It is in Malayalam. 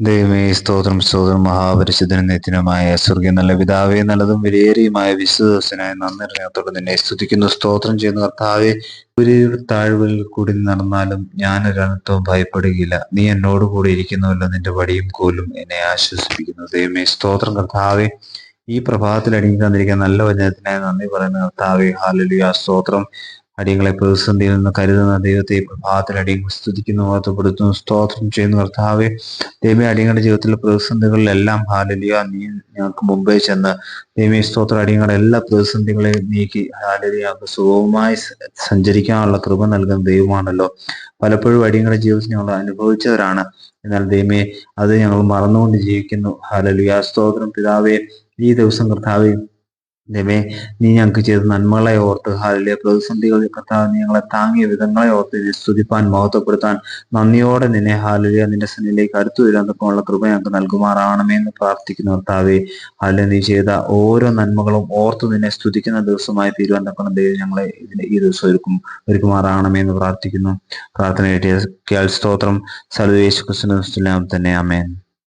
ദൈവമേ സ്തോത്രം സ്തോത്രം മഹാപരിശുദ്ധനും നിത്യനുമായ സ്വർഗീയ നല്ല പിതാവേ നല്ലതും വിലയേറിയുമായ വിശ്വദോസനായ നന്ദി ഹൃദയത്തോടെ നിന്നെ സ്തുതിക്കുന്നു സ്തോത്രം ചെയ്യുന്ന കർത്താവെ. ഒരു താഴ്വലിൽ കൂടി നടന്നാലും ഞാൻ ഒരനത്വം ഭയപ്പെടുകയില്ല. നീ എന്നോട് കൂടി ഇരിക്കുന്നുവല്ലോ നിന്റെ വടിയും കോലും എന്നെ ആശ്വസിപ്പിക്കുന്നു. ദൈവമേ സ്തോത്രം കർത്താവെ. ഈ പ്രഭാതത്തിൽ അടങ്ങി തന്നിരിക്കുന്ന നല്ല വചനത്തിനായി നന്ദി പറയുന്ന കർത്താവെ. ഹാലലിയ സ്തോത്രം. അടിയങ്ങളെ പ്രതിസന്ധിയിൽ നിന്ന് കരുതുന്ന ദൈവത്തെ പ്രഭാതത്തിൽ അടിയങ്ങൾ സ്തുതിക്കുന്നു ഓർത്തപ്പെടുത്തുന്നു സ്തോത്രം ചെയ്യുന്ന. കർത്താവെ ദൈവമേ അടിയങ്ങളുടെ ജീവിതത്തിലെ പ്രതിസന്ധികളിലെല്ലാം ഹാലലിയ നീ ഞങ്ങൾക്ക് മുമ്പേ ചെന്ന് ദൈവമേ സ്തോത്ര അടിയങ്ങളുടെ എല്ലാ പ്രതിസന്ധികളെയും നീക്കി ഹാലലിയ സ- സഞ്ചരിക്കാനുള്ള കൃപ നൽകുന്ന ദൈവമാണല്ലോ. പലപ്പോഴും അടിയങ്ങളുടെ ജീവിതത്തിൽ ഞങ്ങൾ അനുഭവിച്ചവരാണ്. എന്നാൽ ദൈവമേ അത് ഞങ്ങൾ മറന്നുകൊണ്ട് ജീവിക്കുന്നു. ഹാലലിയ സ്തോത്രം. പിതാവേ ഈ ദിവസം കർത്താവെ ദൈവമേ നീ ഞങ്ങൾക്ക് ചെയ്ത നന്മകളെ ഓർത്ത് ഹാലിലെ പ്രതിസന്ധികളിൽ കർത്താവ് ഞങ്ങളെ താങ്ങിയ വിധങ്ങളെ ഓർത്ത് നിന്നെ സ്തുതിപ്പാൻ മഹത്വപ്പെടുത്താൻ നന്ദിയോടെ നിന്നെ ഹാലിലെ നിന്റെ സന്നിധിയിലേക്ക് അടുത്തു വരാൻ കൃപ ഞങ്ങൾക്ക് നൽകുമാറാണമേ എന്ന് പ്രാർത്ഥിക്കുന്നു കർത്താവെ. ഹാലിലെ നീ ചെയ്ത ഓരോ നന്മകളും ഓർത്ത് നിന്നെ സ്തുതിക്കുന്ന ദിവസമായി തീരുവാൻ തക്കണം ദൈവം ഞങ്ങളെ ഇതിന് ഈ ദിവസം ഒരുക്കും ഒരുക്കുമാറാണമേ എന്ന് പ്രാർത്ഥിക്കുന്നു. പ്രാർത്ഥന കേട്ടിയ സ്തോത്രം. സർവേശ് കൃഷ്ണ തന്നെ അമേൻ